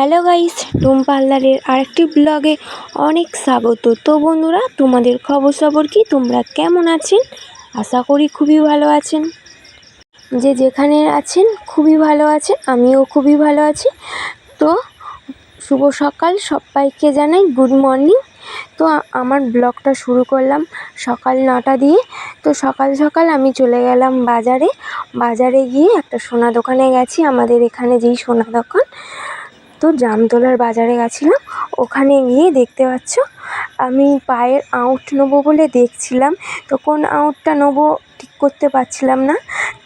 Hello guys টুম পার্লারের আরেকটি ব্লগে অনেক স্বাগত। তো বন্ধুরা, তোমাদের খবর সবর কি? তোমরা কেমন আছেন? আশা করি খুবই ভালো আছেন। যে যেখানে আছেন, খুবই ভালো আছেন, আমিও খুবই ভালো আছি। তো শুভ সকাল, সবাইকে জানাই গুড মর্নিং। তো আমার ব্লগটা শুরু করলাম সকাল নটা দিয়ে। তো সকাল সকাল আমি চলে গেলাম বাজারে। বাজারে গিয়ে একটা সোনা দোকানে গেছি, আমাদের এখানে যেই সোনা দোকান তো জামতলার বাজারে গেছিলাম। ওখানে গিয়ে দেখতে পাচ্ছ, আমি পায়ের আউট নেব বলে দেখছিলাম। তো কোন আউটটা নেব ঠিক করতে পারছিলাম না।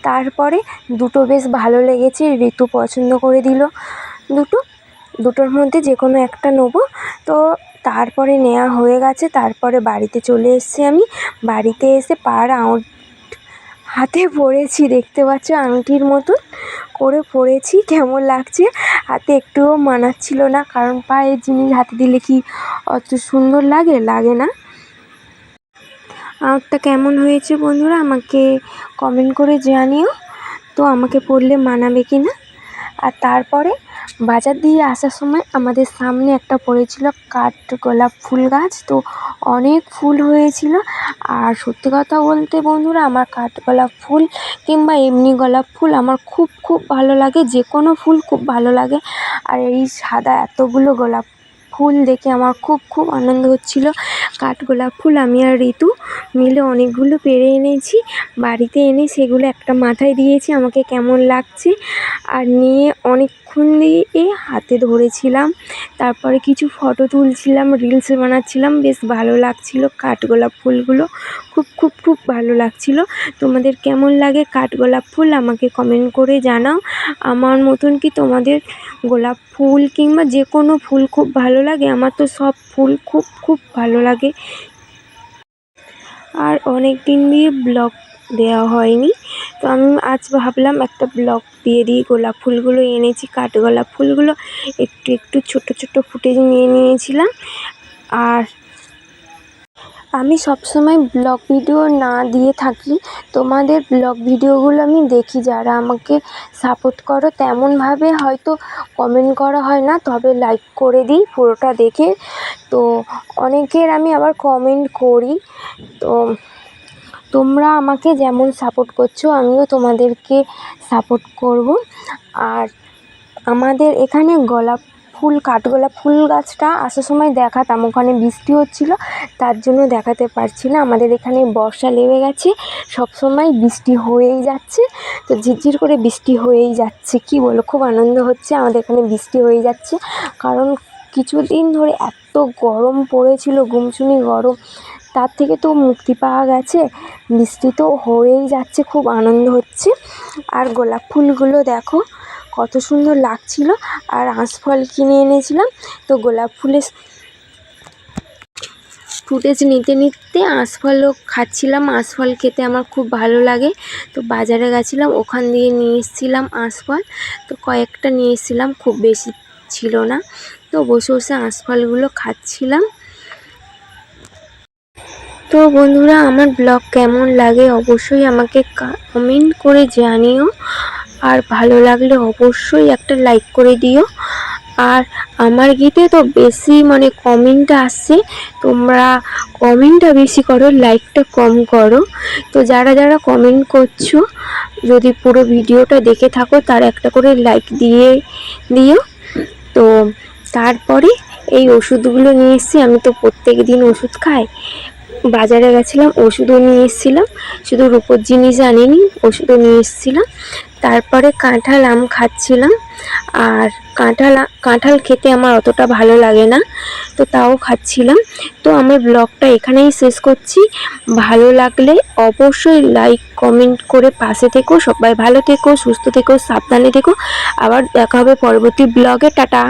তারপরে দুটো বেশ ভালো লেগেছে, ঋতু পছন্দ করে দিল দুটো। দুটোর মধ্যে যে কোনো একটা নেব। তো তারপরে নেওয়া হয়ে গেছে, তারপরে বাড়িতে চলে এসেছি আমি। বাড়িতে এসে পার আউট হাতে পরেছি, দেখতে পাচ্ছ আংটির মতন করে পরেছি, কেমন লাগছে? হাতে একটুও মানাচ্ছিল না, কারণ পায়ের জিনিস হাতে দিলে কি অত সুন্দর লাগে? লাগে না। আউটটা কেমন হয়েছে বন্ধুরা, আমাকে কমেন্ট করে জানিও। তো আমাকে পড়লে মানাবে কি না আর তারপরে বাজার দিয়ে আসার সময় আমাদের সামনে একটা পড়েছিল কাঠগোলাপ ফুল গাছ। তো অনেক ফুল হয়েছিল। আর সত্যি কথা বলতে বন্ধুরা, আমার কাঠগোলাপ ফুল কিংবা এমনি গোলাপ ফুল আমার খুব খুব ভালো লাগে। যে কোনো ফুল খুব ভালো লাগে। আর এই সাদা এতগুলো গোলাপ ফুল দেখে আমার খুব খুব আনন্দ হচ্ছিল। কাঠগোলাপ ফুল আমি আর ঋতু মিলে অনেকগুলো পেরে এনেছি। বাড়িতে এনে সেগুলো একটা মাথায় দিয়েছি, আমাকে কেমন লাগছে। আর নিয়ে অনেকক্ষণ দিয়ে হাতে ধরেছিলাম। তারপরে কিছু ফটো তুলছিলাম রিলস বানাচ্ছিলাম। বেশ ভালো লাগছিল কাঠগোলাপ ফুলগুলো। খুব খুব খুব ভালো লাগছিল। তোমাদের কেমন লাগে কাঠগোলাপ ফুল আমাকে কমেন্ট করে জানাও। আমার মতন কি তোমাদের গোলাপ ফুল কিংবা যে কোনো ফুল খুব ভালো লাগে, আমার তো সব ফুল খুব খুব ভালো লাগে। আর অনেক দিন দিয়ে ব্লগ দেওয়া হয়নি, তো আমি আজ ভাবলাম একটা ব্লগ দিয়ে দিই। গোলাপ ফুলগুলো এনেছি, কাঠগোলাপ ফুলগুলো একটু একটু ছোট ছোট ফুটেজ নিয়ে নিয়েছিলাম। আর আমি সবসময় ব্লগ ভিডিও না দিয়ে থাকি। তোমাদের ব্লগ ভিডিওগুলো আমি দেখি, যারা আমাকে সাপোর্ট করো, তেমনভাবে হয়তো কমেন্ট করা হয় না, তবে লাইক করে দিই পুরোটা দেখে। তো অনেকের আমি আবার কমেন্ট করি। তো তোমরা আমাকে যেমন সাপোর্ট করছ, আমিও তোমাদেরকে সাপোর্ট করব। আর আমাদের এখানে গোলাপ ফুল কাঠগোলাপ ফুল গাছটা আসার সময় দেখাতাম। ওখানে বৃষ্টি হচ্ছিল, তার জন্য দেখাতে পারছি না। আমাদের এখানে বর্ষা লেগে গেছে, সব সময় বৃষ্টি হয়েই যাচ্ছে। তো ঝিরঝির করে বৃষ্টি হয়েই যাচ্ছে, কি বলো? খুব আনন্দ হচ্ছে, আমাদের এখানে বৃষ্টি হয়ে যাচ্ছে। কারণ কিছুদিন ধরে এত গরম পড়েছিল গুমসুনি গরম, তার থেকে তো মুক্তি পাওয়া গেছে। বৃষ্টি তো হয়েই যাচ্ছে, খুব আনন্দ হচ্ছে। আর গোলাপ ফুলগুলো দেখো কত সুন্দর লাগছিল। আর আঁশফল কিনে এনেছিলাম। তো গোলাপ ফুলের ফুটেজ নিতে নিতে। আঁশফলও খাচ্ছিলাম। আঁশফল খেতে আমার খুব ভালো লাগে। তো বাজারে গেছিলাম, ওখান দিয়ে নিয়ে এসেছিলাম আঁশফল তো কয়েকটা নিয়ে এসেছিলাম, খুব বেশি ছিল না। তো বসে বসে আঁশফলগুলো খাচ্ছিলাম। তো বন্ধুরা, আমার ব্লগ কেমন লাগে অবশ্যই আমাকে কমেন্ট করে জানিও। আর ভালো লাগলে অবশ্যই একটা লাইক করে দিও। আর আমার গীতে তো বেশি মানে কমেন্ট আসছে, তোমরা কমেন্টটা বেশি করো লাইকটা কম করো। তো যারা যারা কমেন্ট করছ, যদি পুরো ভিডিওটা দেখে থাকো, তার একটা করে লাইক দিয়ে দিও। তো তারপরে এই ওষুধগুলো নিয়ে এসেছি, আমি তো প্রত্যেক দিন ওষুধ খাই। বাজারে গেছিলাম, ওষুধও নিয়ে এসেছিলাম। শুধু রূপোর জিনিস আনিনি, ওষুধও নিয়ে এসেছিলাম। তারপরে কাঁঠাল আম খাচ্ছিলাম। আর কাঁঠাল কাঁঠাল খেতে আমার অতটা ভালো লাগে না, তো তাও খাচ্ছিলাম। তো আমার ব্লগটা এখানেই শেষ করছি। ভালো লাগলে অবশ্যই লাইক কমেন্ট করে পাশে থেকো। সবাই ভালো থেকো, সুস্থ থেকো, সাবধানে থেকো। আবার দেখা হবে পরবর্তী ব্লগে। টাটা!